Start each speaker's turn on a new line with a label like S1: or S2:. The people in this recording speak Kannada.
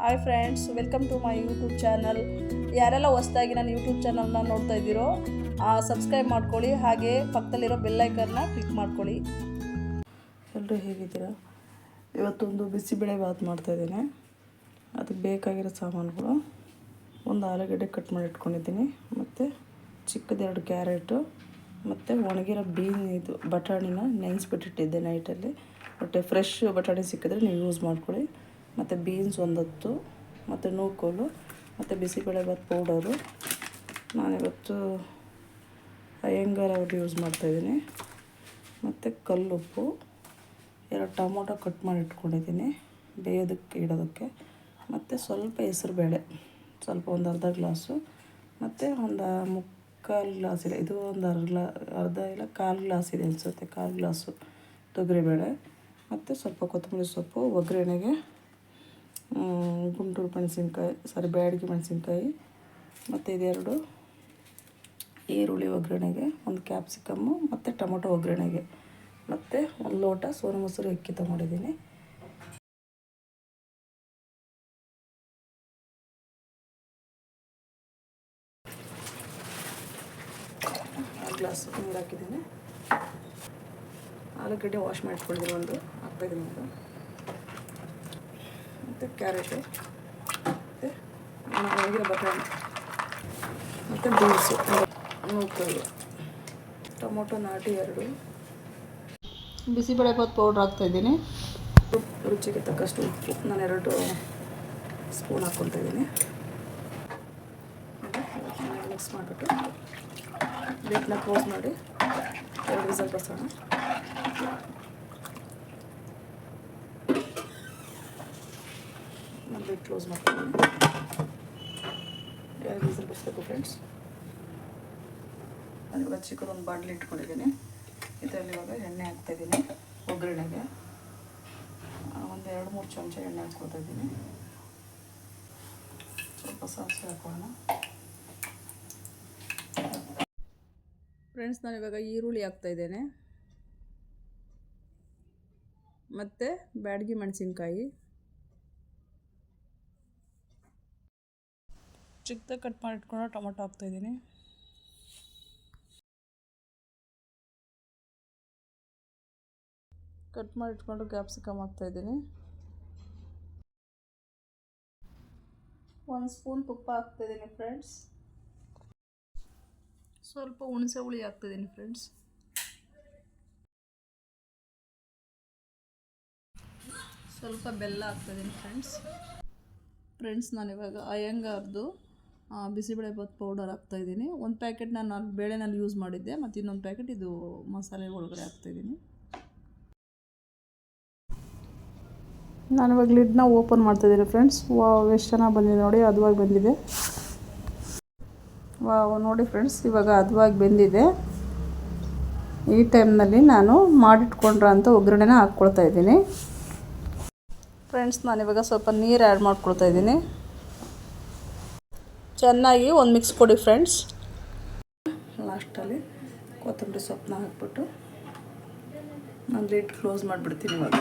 S1: Hi friends, welcome to my YouTube channel. ಯಾರೆಲ್ಲ ಹೊಸ್ದಾಗಿ ನಾನು ಯೂಟ್ಯೂಬ್ ಚಾನಲ್ನ ನೋಡ್ತಾ ಇದ್ದೀರೋ ಸಬ್ಸ್ಕ್ರೈಬ್ ಮಾಡ್ಕೊಳ್ಳಿ, ಹಾಗೆ ಪಕ್ಕದಲ್ಲಿರೋ ಬೆಲ್ಲೈಕನ್ನ ಕ್ಲಿಕ್ ಮಾಡ್ಕೊಳ್ಳಿ. ಎಲ್ಲರೂ ಹೇಗಿದ್ದೀರಾ? ಇವತ್ತೊಂದು ಬಿಸಿಬೇಳೆ ಮಾಡ್ತಾ ಇದ್ದೀನಿ. ಅದಕ್ಕೆ ಬೇಕಾಗಿರೋ ಸಾಮಾನುಗಳು. ಒಂದು ಆಲೂಗಡ್ಡೆ ಕಟ್ ಮಾಡಿ ಇಟ್ಕೊಂಡಿದ್ದೀನಿ. ಮತ್ತು ಚಿಕ್ಕದೆರಡು ಕ್ಯಾರೆಟು, ಮತ್ತು ಒಣಗಿರೋ ಬೀನ್ ಇದು, ಬಟಾಣಿನ ನೆನೆಸ್ಬಿಟ್ಟಿಟ್ಟಿದ್ದೆ ನೈಟಲ್ಲಿ ಬಟ್ ಫ್ರೆಶ್ ಬಟಾಣಿ ಸಿಕ್ಕಿದ್ರೆ ನೀವು ಯೂಸ್ ಮಾಡ್ಕೊಳ್ಳಿ. ಮತ್ತು ಬೀನ್ಸ್ ಒಂದೊತ್ತು, ಮತ್ತು ನೂಕೋಲು, ಮತ್ತು ಬಿಸಿಬೇಳೆಬಾತ್ ಪೌಡರು ನಾನಿವತ್ತು ಅಯ್ಯಂಗಾರ್ ಅವ್ರದ್ದು ಯೂಸ್ ಮಾಡ್ತಾಯಿದ್ದೀನಿ ಮತ್ತು ಕಲ್ಲುಪ್ಪು. ಎರಡು ಟೊಮೊಟೊ ಕಟ್ ಮಾಡಿ ಇಟ್ಕೊಂಡಿದ್ದೀನಿ, ಬೇಯೋದಕ್ಕೆ, ಇಡೋದಕ್ಕೆ. ಮತ್ತು ಸ್ವಲ್ಪ ಹೆಸರುಬೇಳೆ, ಸ್ವಲ್ಪ ಒಂದು ಅರ್ಧ ಗ್ಲಾಸು. ಮತ್ತು ಒಂದು ಮುಕ್ಕಾಲು ಗ್ಲಾಸ್ ಇದೆ ಇದು ಒಂದು ಅರ್ಧ ಗ್ಲಾ, ಅರ್ಧ ಇಲ್ಲ, ಕಾಲು ಗ್ಲಾಸ್ ಇದೆ ಅನಿಸುತ್ತೆ, ಕಾಲು ಗ್ಲಾಸು ತೊಗರಿಬೇಳೆ. ಮತ್ತು ಸ್ವಲ್ಪ ಕೊತ್ತಂಬರಿ ಸೊಪ್ಪು, ಒಗ್ಗರಣೆಗೆ ಗುಂಟೂರು ಮೆಣಸಿನ್ಕಾಯಿ ಸಾರಿ ಬ್ಯಾಡಗಿ ಮೆಣಸಿನ್ಕಾಯಿ, ಮತ್ತು ಇದೆರಡು ಈರುಳ್ಳಿ ಒಗ್ಗರಣೆಗೆ, ಒಂದು ಕ್ಯಾಪ್ಸಿಕಮ್ಮು ಮತ್ತು ಟೊಮೊಟೊ ಒಗ್ಗರಣೆಗೆ, ಮತ್ತು ಒಂದು ಲೋಟ ಸೋನು ಮೊಸರು ಅಕ್ಕಿ ತೊಗೊಂಡಿದ್ದೀನಿ. ಗ್ಲಾಸ್ ನೀರು ಹಾಕಿದ್ದೀನಿ. ಆಲೂಗಡ್ಡೆ ವಾಶ್ ಮಾಡಿಕೊಂಡಿದ್ದೀನಿ ಒಂದು ಹಾಕ್ತಾಯಿದ್ದೀನಿ ಒಂದು ಮತ್ತು ಕ್ಯಾರೆಟು ಮತ್ತು ಒಣಗಿರೋ ಬಟಾಣಿ ಮತ್ತು ಬೀನ್ಸು. ನೂಕಲ್ಲು ಟೊಮೊಟೊ ನಾಟಿ ಎರಡು. ಬಿಸಿಬೇಳೆಭಾತ್ ಪೌಡ್ರ್ ಹಾಕ್ತಾಯಿದ್ದೀನಿ ರುಚಿಗೆ ತಕ್ಕಷ್ಟು ಉಪ್ಪು. ನಾನು ಎರಡು ಸ್ಪೂನ್ ಹಾಕ್ಕೊತಾ ಇದ್ದೀನಿ. ಮಿಕ್ಸ್ ಮಾಡಿಬಿಟ್ಟು ಬೇಕನ್ನ ಕ್ಲೋಸ್ ಮಾಡಿ ಎರಡು ವಿಸಲ್ ಬರ್ಸೋಣ ಕ್ಲೋಸ್ ಮಾಡ್ತೀನಿ ಎರಡು ಫ್ರೆಂಡ್ಸ್ ನಾನು ಇವಾಗ ಚಿಕ್ಕದೊಂದು ಬಾಣಲಿ ಇಟ್ಕೊಂಡಿದ್ದೀನಿ ಇದರಲ್ಲಿ ಇವಾಗ ಎಣ್ಣೆ ಹಾಕ್ತಾಯಿದ್ದೀನಿ ಒಗ್ಗರಣೆಗೆ ಒಂದು ಎರಡು ಮೂರು ಚಮಚ ಎಣ್ಣೆ ಹಾಕ್ಕೊತಾ ಇದ್ದೀನಿ ಸ್ವಲ್ಪ ಸಾಸಿವೆ ಹಾಕೋಣ ಫ್ರೆಂಡ್ಸ್ ನಾನು ಇವಾಗ ಈರುಳ್ಳಿ ಹಾಕ್ತಾಯಿದ್ದೇನೆ ಮತ್ತು ಬ್ಯಾಡಗಿ ಮೆಣಸಿನ್ಕಾಯಿ ಚಿಕ್ಕದಾಗಿ ಕಟ್ ಮಾಡಿಟ್ಕೊಂಡು ಟೊಮೊಟೊ ಹಾಕ್ತಾಯಿದ್ದೀನಿ ಕಟ್ ಮಾಡಿಟ್ಕೊಂಡು ಕ್ಯಾಪ್ಸಿಕಮ್ ಹಾಕ್ತಾಯಿದ್ದೀನಿ ಒಂದು ಸ್ಪೂನ್ ತುಪ್ಪ ಹಾಕ್ತಾಯಿದ್ದೀನಿ ಫ್ರೆಂಡ್ಸ್. ಸ್ವಲ್ಪ ಹುಣಸೆ ಹುಳಿ ಹಾಕ್ತಿದ್ದೀನಿ ಫ್ರೆಂಡ್ಸ್. ಸ್ವಲ್ಪ ಬೆಲ್ಲ ಹಾಕ್ತಿದ್ದೀನಿ ಫ್ರೆಂಡ್ಸ್. ಫ್ರೆಂಡ್ಸ್, ನಾನಿವಾಗ ಅಯ್ಯಂಗಾರ್ದು ಬಿಸಿಬೇಳೆಭಾತ್ ಪೌಡರ್ ಹಾಕ್ತಾಯಿದ್ದೀನಿ ಒಂದು ಪ್ಯಾಕೆಟ್ ನಾನು ಬೇಳೆನಲ್ಲಿ ಯೂಸ್ ಮಾಡಿದ್ದೆ, ಮತ್ತು ಇನ್ನೊಂದು ಪ್ಯಾಕೆಟ್ ಇದು ಮಸಾಲೆ ಒಳಗಡೆ ಹಾಕ್ತಾಯಿದ್ದೀನಿ ನಾನು ಇವಾಗ ಲಿಡ್ನ ಓಪನ್ ಮಾಡ್ತಾಯಿದ್ದೀನಿ ಫ್ರೆಂಡ್ಸ್ ವಾವ್ ಎಷ್ಟು ಚೆನ್ನಾಗಿ ಬಂದಿದೆ ನೋಡಿ, ಅದುವಾಗಿ ಬಂದಿದೆ. ವಾವ್ ನೋಡಿ ಫ್ರೆಂಡ್ಸ್ ಇವಾಗ ಅದುವಾಗಿ ಬಂದಿದೆ. ಈ ಟೈಮ್ನಲ್ಲಿ ನಾನು ಮಾಡಿಟ್ಕೊಂಡ್ರ ಅಂತ ಒಗ್ಗರಣೆನ ಹಾಕ್ಕೊಳ್ತಾ ಇದ್ದೀನಿ. ಫ್ರೆಂಡ್ಸ್ ನಾನಿವಾಗ ಸ್ವಲ್ಪ ನೀರು ಆ್ಯಡ್ ಮಾಡ್ಕೊಳ್ತಾ ಇದ್ದೀನಿ. ಚೆನ್ನಾಗಿ ಒಂದು ಮಿಕ್ಸ್ ಕೊಡಿ ಫ್ರೆಂಡ್ಸ್ ಲಾಸ್ಟಲ್ಲಿ ಕೊತ್ತಂಬರಿ ಸೊಪ್ಪನ್ನ ಹಾಕ್ಬಿಟ್ಟು ನಾನು ಲೇಟ್ ಕ್ಲೋಸ್ ಮಾಡಿಬಿಡ್ತೀನಿ ಇವಾಗ.